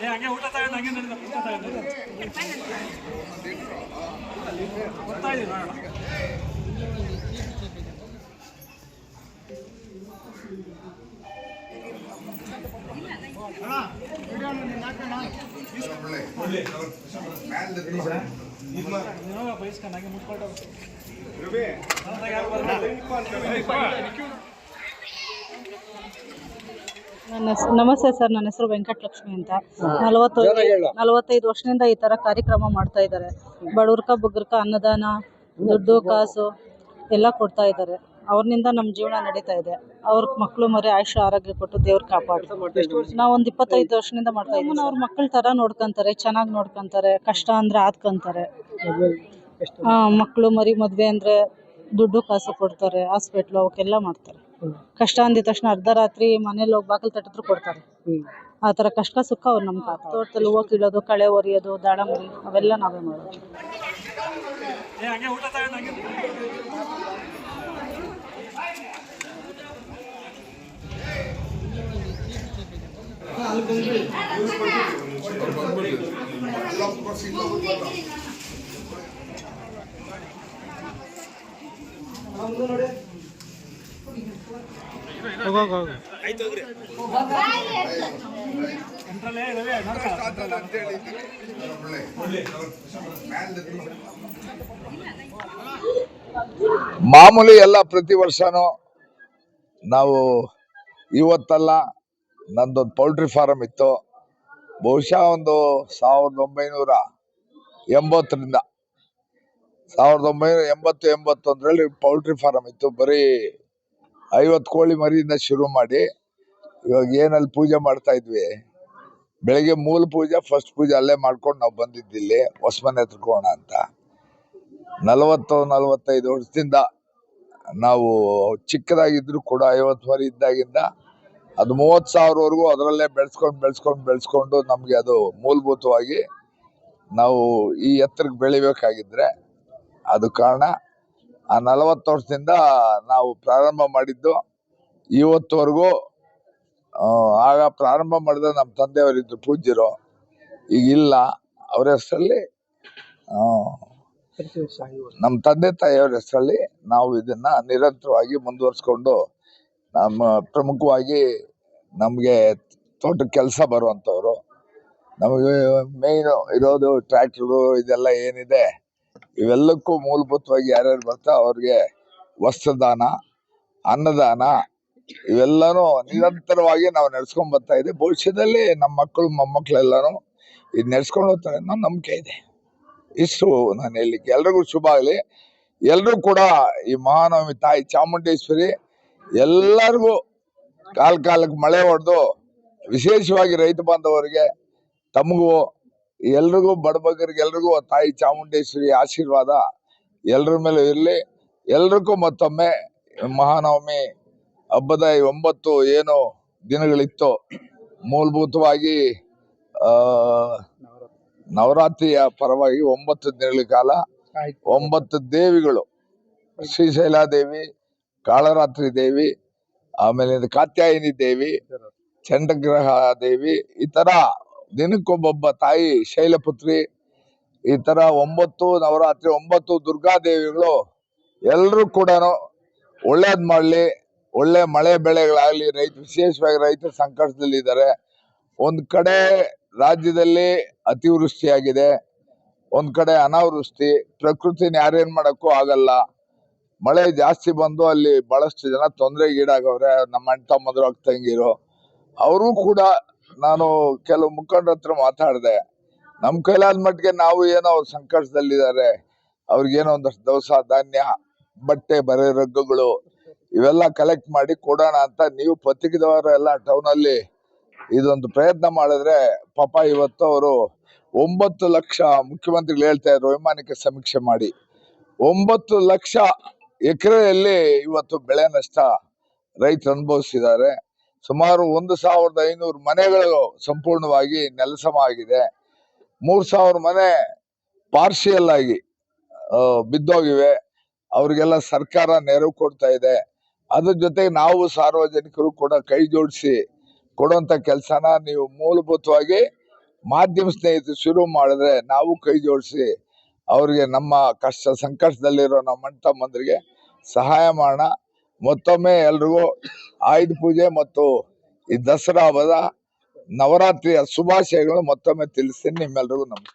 ಏ ಹಂಗೆ ಊಟ ತಗೊಂಡು ಹಂಗೆ ನಡೆದ ಊಟ ತಗೊಂಡು ಬರ್ತಾ ಇದೀವಿ ನೋಡೋಣ ಬಯಸ್ಕೊಂಡು ಹಂಗೆ ಮುಟ್ಕೊಂಡು ನನ್ನ ನಮಸ್ತೆ ಸರ್ ನನ್ನ ಹೆಸರು ವೆಂಕಟಲಕ್ಷ್ಮಿ ಅಂತ. ನಲವತ್ತು ನಲವತ್ತೈದು ವರ್ಷದಿಂದ ಈ ತರ ಕಾರ್ಯಕ್ರಮ ಮಾಡ್ತಾ ಇದ್ದಾರೆ. ಬಡವ್ರಕ ಬುಗ್ರಕ ಅನ್ನದಾನ ದುಡ್ಡು ಕಾಸು ಎಲ್ಲ ಕೊಡ್ತಾ ಇದ್ದಾರೆ. ಅವ್ರನಿಂದ ನಮ್ಮ ಜೀವನ ನಡೀತಾ ಇದೆ. ಅವ್ರ ಮಕ್ಕಳು ಮರಿ ಆಯುಷ ಆರೋಗ್ಯ ಕೊಟ್ಟು ದೇವ್ರ ಕಾಪಾಡಿ. ನಾವು ಒಂದು ಇಪ್ಪತ್ತೈದು ವರ್ಷದಿಂದ ಮಾಡ್ತಾ ಇದ್ದೀವಿ ಅವ್ರ ಮಕ್ಕಳ ತರ ನೋಡ್ಕೊಂತಾರೆ ಚೆನ್ನಾಗಿ ನೋಡ್ಕೊಂತಾರೆ ಕಷ್ಟ ಅಂದ್ರೆ ಆದ್ಕೊಂತಾರೆ. ಮಕ್ಕಳು ಮರಿ ಮದ್ವೆ ಅಂದ್ರೆ ದುಡ್ಡು ಕಾಸು ಕೊಡ್ತಾರೆ ಹಾಸ್ಪಿಟ್ಲು ಅವಕ್ಕೆಲ್ಲ ಮಾಡ್ತಾರೆ. ಕಷ್ಟ ಅಂದಿದ ತಕ್ಷಣ ಅರ್ಧ ರಾತ್ರಿ ಮನೇಲಿ ಹೋಗಿ ಬಾಗಿಲು ತಟ್ಟಿದ್ರು ಕೊಡ್ತಾರೆ. ಆ ಥರ ಕಷ್ಟ ಸುಖ ಅವ್ರು ನಮ್ಮ ಕಾಪಾಡ್ತಾರೆ. ತೋಟದಲ್ಲಿ ಹೋಗಿ ಕೀಳೋದು ಕಳೆ ಒರಿಯೋದು ದಾಡಮರಿ ಅವೆಲ್ಲ ನಾವೇ ಮಾಡೋದು. ಏ ಹಂಗೆ ಊಟ ತಗೊಂಡು ಹಂಗೆ ಸೆಂಟ್ರಲ್ಲೇ ರವಿ ನೋಡ್ಕ ಮಾಮೂಲಿ ಎಲ್ಲ ಪ್ರತಿ ವರ್ಷನೂ ನಾವು ಇವತ್ತಲ್ಲ ನಂದೊಂದು ಪೌಲ್ಟ್ರಿ ಫಾರಂ ಇತ್ತು. ಬಹುಶಃ ಒಂದು ಸಾವಿರದ ಒಂಬೈನೂರ ಎಂಬತ್ತರಿಂದ ಸಾವಿರದ ಒಂಬೈನೂರ ಎಂಬತ್ತು ಎಂಬತ್ತೊಂದರಲ್ಲಿ ಪೌಲ್ಟ್ರಿ ಫಾರಮ್ ಇತ್ತು. ಬರೀ ಐವತ್ತು ಕೋಳಿ ಮರಿಯಿಂದ ಶುರು ಮಾಡಿ ಇವಾಗ ಏನಲ್ಲಿ ಪೂಜೆ ಮಾಡ್ತಾ ಇದ್ವಿ. ಬೆಳಿಗ್ಗೆ ಮೂಲ ಪೂಜೆ ಫಸ್ಟ್ ಪೂಜೆ ಅಲ್ಲೇ ಮಾಡ್ಕೊಂಡು ನಾವು ಬಂದಿದ್ದಿಲ್ಲಿ ಹೊಸಮನೆ ಹತ್ರಕೋಣ ಅಂತ. ನಲವತ್ತು, ನಲವತ್ತೈದು ವರ್ಷದಿಂದ ನಾವು ಚಿಕ್ಕದಾಗಿದ್ರು ಕೂಡ, ಐವತ್ತು ಮರಿ ಇದ್ದಾಗಿಂದ ಅದು ಮೂವತ್ತು ಸಾವಿರವರೆಗೂ ಅದರಲ್ಲೇ ಬೆಳೆಸ್ಕೊಂಡು ಬೆಳೆಸ್ಕೊಂಡು ಬೆಳೆಸ್ಕೊಂಡು ನಮಗೆ ಅದು ಮೂಲಭೂತವಾಗಿ ನಾವು ಈ ಎತ್ತರಕ್ಕೆ ಬೆಳಿಬೇಕಾಗಿದ್ರೆ ಅದು ಕಾರಣ ಆ ನಲವತ್ತು ವರ್ಷದಿಂದ ನಾವು ಪ್ರಾರಂಭ ಮಾಡಿದ್ದು. ಇವತ್ತುವರೆಗೂ ಆಗ ಪ್ರಾರಂಭ ಮಾಡಿದ ನಮ್ಮ ತಂದೆಯವರಿದ್ದು ಪೂಜ್ಯರು ಈಗ ಇಲ್ಲ. ಅವ್ರ ಹೆಸರಲ್ಲಿ ನಮ್ಮ ತಂದೆ ತಾಯಿಯವ್ರ ಹೆಸರಲ್ಲಿ ನಾವು ಇದನ್ನ ನಿರಂತರವಾಗಿ ಮುಂದುವರಿಸ್ಕೊಂಡು ನಮ್ಮ ಪ್ರಮುಖವಾಗಿ ನಮಗೆ ತೋಟ ಕೆಲಸ ಬರುವಂಥವ್ರು. ನಮಗೆ ಮೇಯ್ನು ಇರೋದು ಟ್ರ್ಯಾಕ್ಟ್ರು ಇದೆಲ್ಲ ಏನಿದೆ ಇವೆಲ್ಲಕ್ಕೂ ಮೂಲಭೂತವಾಗಿ ಯಾರ್ಯಾರು ಬರ್ತಾ ಅವ್ರಿಗೆ ವಸ್ತ್ರದಾನ, ಅನ್ನದಾನ, ಇವೆಲ್ಲನೂ ನಿರಂತರವಾಗಿ ನಾವು ನಡ್ಸ್ಕೊಂಡ್ ಬರ್ತಾ ಇದೆ. ಭವಿಷ್ಯದಲ್ಲಿ ನಮ್ಮ ಮಕ್ಕಳು ಮೊಮ್ಮಕ್ಕಳೆಲ್ಲರೂ ಇದು ನಡ್ಸ್ಕೊಂಡು ಹೋಗ್ತಾರೆ ಅನ್ನೋ ನಂಬಿಕೆ ಇದೆ. ಇಷ್ಟು ನಾನು ಹೇಳಲಿಕ್ಕೆ. ಎಲ್ರಿಗೂ ಶುಭ ಆಗಲಿ. ಎಲ್ಲರೂ ಕೂಡ ಈ ಮಹಾನವಮಿ ತಾಯಿ ಚಾಮುಂಡೇಶ್ವರಿ ಎಲ್ಲರಿಗೂ ಕಾಲ ಕಾಲಕ್ಕೆ ಮಳೆ ಹೊಡೆದು ವಿಶೇಷವಾಗಿ ರೈತ ಬಾಂಧವರಿಗೆ ತಮಗೂ ಎಲ್ರಿಗೂ ಬಡಬಗರಿಗೆ ಎಲ್ರಿಗೂ ತಾಯಿ ಚಾಮುಂಡೇಶ್ವರಿ ಆಶೀರ್ವಾದ. ಎಲ್ಲರ ಮೇಲೆ ಇರಲಿ. ಎಲ್ರಿಗೂ ಮತ್ತೊಮ್ಮೆ ಮಹಾನವಮಿ ಹಬ್ಬದ ಒಂಬತ್ತು ಏನು ದಿನಗಳಿತ್ತು ಮೂಲಭೂತವಾಗಿ ನವರಾತ್ರಿಯ ಪರವಾಗಿ ಒಂಬತ್ತು ದಿನಗಳ ಕಾಲ ಒಂಬತ್ತು ದೇವಿಗಳು ಶ್ರೀಶೈಲ ದೇವಿ ಕಾಳರಾತ್ರಿ ದೇವಿ ಆಮೇಲೆ ಕಾತ್ಯಾಯಿನಿ ದೇವಿ ಚಂದ್ರಗ್ರಹ ದೇವಿ ಈ ತರ ದಿನಕ್ಕೊಬ್ಬೊಬ್ಬ ತಾಯಿ ಶೈಲಪುತ್ರಿ, ಈ ತರ ಒಂಬತ್ತು ನವರಾತ್ರಿ, ಒಂಬತ್ತು ದುರ್ಗಾದೇವಿಗಳು ಎಲ್ಲರೂ ಕೂಡ ಒಳ್ಳೇದ್ ಮಾಡ್ಲಿ, ಒಳ್ಳೆ ಮಳೆ ಬೆಳೆಗಳಾಗ್ಲಿ, ರೈತ, ವಿಶೇಷವಾಗಿ ರೈತರು ಸಂಕಷ್ಟದಲ್ಲಿದ್ದಾರೆ. ಒಂದ್ ಕಡೆ ರಾಜ್ಯದಲ್ಲಿ ಅತಿವೃಷ್ಟಿಯಾಗಿದೆ, ಒಂದ್ ಕಡೆ ಅನಾವೃಷ್ಟಿ, ಪ್ರಕೃತಿನ ಯಾರೇನ್ ಮಾಡಕ್ಕೂ ಆಗಲ್ಲ. ಮಳೆ ಜಾಸ್ತಿ ಬಂದು ಅಲ್ಲಿ ಬಹಳಷ್ಟು ಜನ ತೊಂದರೆಗೀಡಾಗವ್ರೆ, ನಮ್ಮ ಅಣ್ಣ ತಮ್ಮದ್ರು ಅಕ್ಕ ತಂಗಿರು ಅವರು ಕೂಡ ನಾನು ಕೆಲವು ಮುಖಂಡರ ಹತ್ರ ಮಾತಾಡಿದೆ. ನಮ್ ಕೈಲಾದ ಮಟ್ಟಿಗೆ ನಾವು ಏನೋ ಅವ್ರ ಸಂಕಷ್ಟದಲ್ಲಿದ್ದಾರೆ ಅವ್ರಿಗೇನೋ ಒಂದಷ್ಟು ದವಸ, ಧಾನ್ಯ, ಬಟ್ಟೆ, ಬರೆ ರಗ್ಗುಗಳು ಇವೆಲ್ಲ ಕಲೆಕ್ಟ್ ಮಾಡಿ ಕೊಡೋಣ ಅಂತ ನೀವು ಪತ್ರಿಕೆದವರು ಎಲ್ಲ ಟೌನ್ ಅಲ್ಲಿ ಇದೊಂದು ಪ್ರಯತ್ನ ಮಾಡಿದ್ರೆ ಪಾಪ ಇವತ್ತು ಅವರು ಒಂಬತ್ತು ಲಕ್ಷ ಮುಖ್ಯಮಂತ್ರಿಗಳು ಹೇಳ್ತಾ ಇದ್ರು ವೈಮಾನಿಕ ಸಮೀಕ್ಷೆ ಮಾಡಿ. ಒಂಬತ್ತು ಲಕ್ಷ ಎಕರೆಯಲ್ಲಿ ಇವತ್ತು ಬೆಳೆ ನಷ್ಟ ರೈತರು ಅನುಭವಿಸಿದ್ದಾರೆ. ಸುಮಾರು ಒಂದು ಸಾವಿರದ ಐನೂರು ಮನೆಗಳು ಸಂಪೂರ್ಣವಾಗಿ ನೆಲಸಮ ಆಗಿದೆ ಮೂರ್ ಸಾವಿರ ಮನೆ ಪಾರ್ಶಿಯಲ್ ಆಗಿ ಬಿದ್ದೋಗಿವೆ. ಅವ್ರಿಗೆಲ್ಲ ಸರ್ಕಾರ ನೆರವು ಕೊಡ್ತಾ ಇದೆ. ಅದ್ರ ಜೊತೆಗೆ ನಾವು ಸಾರ್ವಜನಿಕರು ಕೂಡ ಕೈ ಜೋಡಿಸಿ ಕೊಡುವಂತ ಕೆಲಸನ ನೀವು ಮೂಲಭೂತವಾಗಿ ಮಾಧ್ಯಮ ಸ್ನೇಹಿತರು ಶುರು ಮಾಡಿದ್ರೆ ನಾವು ಕೈ ಜೋಡಿಸಿ ಅವ್ರಿಗೆ ನಮ್ಮ ಕಷ್ಟ ಸಂಕಷ್ಟದಲ್ಲಿರೋ ನಮ್ಮ ಅಣ್ಣ ತಮ್ಮಂದ್ರಿಗೆ ಸಹಾಯ ಮಾಡೋಣ. ಮತ್ತೊಮ್ಮೆ ಎಲ್ರಿಗೂ ಆಯುಧ ಪೂಜೆ ಮತ್ತು ಈ ದಸರಾ ಹಬ್ಬದ ನವರಾತ್ರಿಯ ಶುಭಾಶಯಗಳು ಮತ್ತೊಮ್ಮೆ ತಿಳಿಸ್ತೀನಿ. ನಿಮ್ಮೆಲ್ರಿಗೂ ನಮಸ್ಕಾರ.